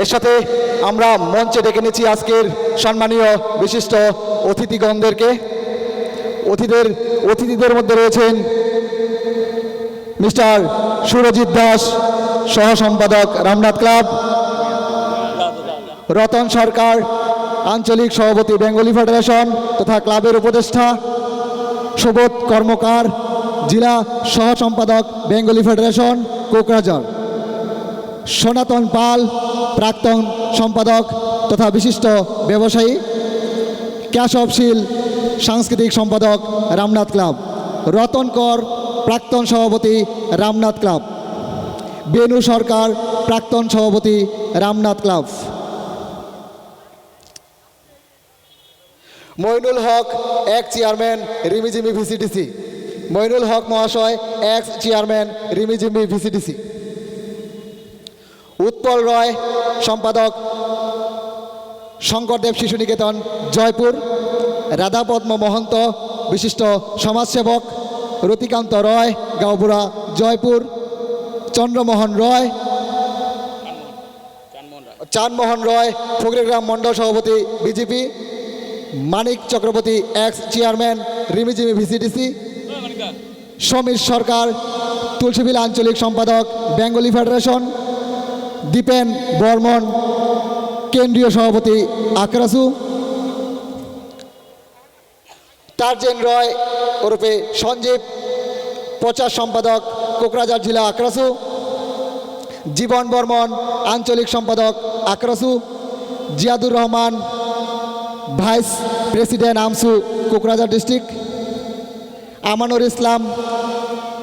এর সাথে আমরা মঞ্চে ডেকে নিচ্ছি আজকের সম্মানীয় বিশিষ্ট অতিথিগণদেরকে। অতিথিদের অতিথিদের মধ্যে রয়েছেন মিস্টার সুরজিৎ দাস সহ সম্পাদক রামনাথ ক্লাব, রতন সরকার, আঞ্চলিক সভাপতি বেঙ্গলি ফেডারেশন তথা ক্লাবের উপদেষ্টা, সুবোধ কর্মকার, জেলা সহ সম্পাদক বেঙ্গলি ফেডারেশন, কোকরাঝার। সনাতন পাল, প্রাক্তন সম্পাদক তথা বিশিষ্ট ব্যবসায়ী ক্যাশবশীল সাংস্কৃতিক সম্পাদক রামনাথ ক্লাব, রতন কর, প্রাক্তন সভাপতি রামনাথ ক্লাব, বেনু সরকার, প্রাক্তন সভাপতি রামনাথ ক্লাব। মইনুল হক এক চেয়ারম্যান রিমিজিমি ভিসিডিসি মইনুল হক মহাশয় ex chairman Rimijimi VCDC Utpal Roy, সম্পাদক শঙ্করদেব শিশু নিকেতন, জয়পুর, রাধাপদ্ম মহন্ত, বিশিষ্ট সমাজসেবক রতিকান্ত রয়, গাঁওবুড়া, জয়পুর, চন্দ্রমোহন রয়, চানমোহন রয়, ফকরিগ্রাম মণ্ডল সভাপতি, BJP, Manik Chakraborty, ex chairman, Rimijimi VCDC, Samir Sarkar Tulsibil আঞ্চলিক সম্পাদক, বেঙ্গলি ফেডারেশন দীপেন বর্মন, কেন্দ্রীয় সভাপতি আকরাসু টার্জেন রয় ওরফে সঞ্জীব, প্রচার সম্পাদক কোকরাঝার জেলা আকরাসু জীবন বর্মন, আঞ্চলিক সম্পাদক AKRSU Ziadur Rahman, vice president AAMSU Kokrajhar district, Amanur Islam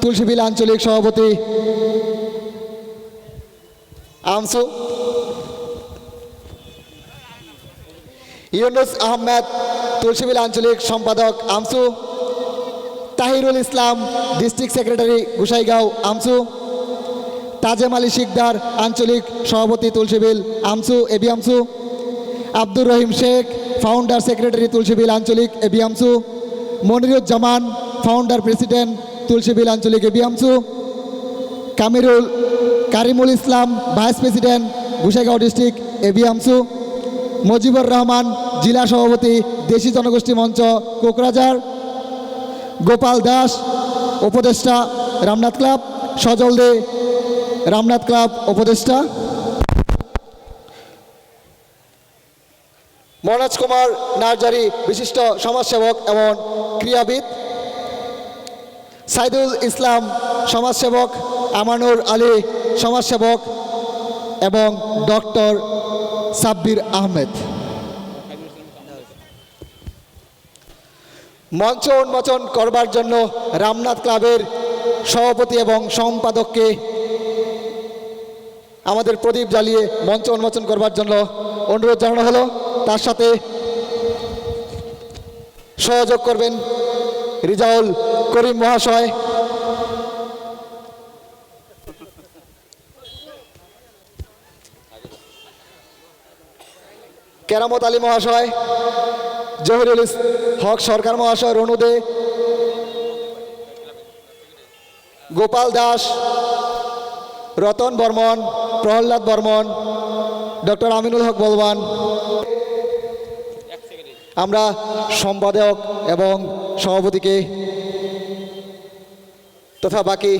Tulsibil আঞ্চলিক সভাপতি আমসু ইউনুস আহমেদ তুলসীবিল আঞ্চলিক সম্পাদক AAMSU Tahirul Islam district secretary Gossaigaon AAMSU Tajem Ali Sikdar আঞ্চলিক সভাপতি Tulsibil AAMSU AB AAMSU Abdur Rahim Sheikh founder secretary Tulsibil আঞ্চলিক AB AAMSU Moniruzzaman founder president Tulsibil আঞ্চলিক AB AAMSU Kamirul Karimul Islam, vice president Gossaigaon district AB AAMSU, Mujibur Rahman, জেলা সভাপতি, দেশি জনগোষ্ঠী মঞ্চ কোকরাঝার গোপাল দাস, উপদেষ্টা, রামনাথ ক্লাব, সজল দে, রামনাথ ক্লাব, উপদেষ্টা। মনোজ কুমার, নার্জারি, বিশিষ্ট সমাজসেবক এবং ক্রীড়াবিদ। সাইদুল ইসলাম, সমাজসেবক, আমানুর আলী সমাজসেবক এবং ডক্টর সাব্বির আহমেদ। মঞ্চ উন্মোচন করবার জন্য রামনাথ ক্লাবের সভাপতি এবং সম্পাদককে আমাদের প্রদীপ জ্বালিয়ে মঞ্চ উন্মোচন করবার জন্য অনুরোধ জানানো হলো। তার সাথে সহযোগ করবেন রিজাউল করিম মহাশয়। কেরামত আলী মহাশয়, জহিরুল হক সরকার মহাশয়, রনু দে, গোপাল দাস, রতন বর্মন, প্রহ্লাদ বর্মন, ডক্টর আমিনুল হক বলবান আমরা সম্পাদক এবং সভাপতিকে তথা বাকি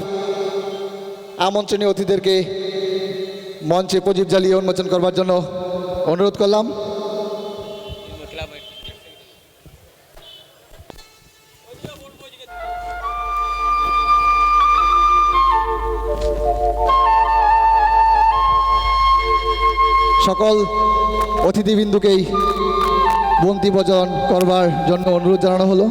আমন্ত্রণীয় অতিথিদেরকে মঞ্চে প্রদীপ জ্বালিয়ে উন্মোচন করবার জন্য অনুরোধ করলাম। সকল অতিথিবৃন্দুকেই বন্তি ভোজন করবার জন্য অনুরোধ জানানো হলো।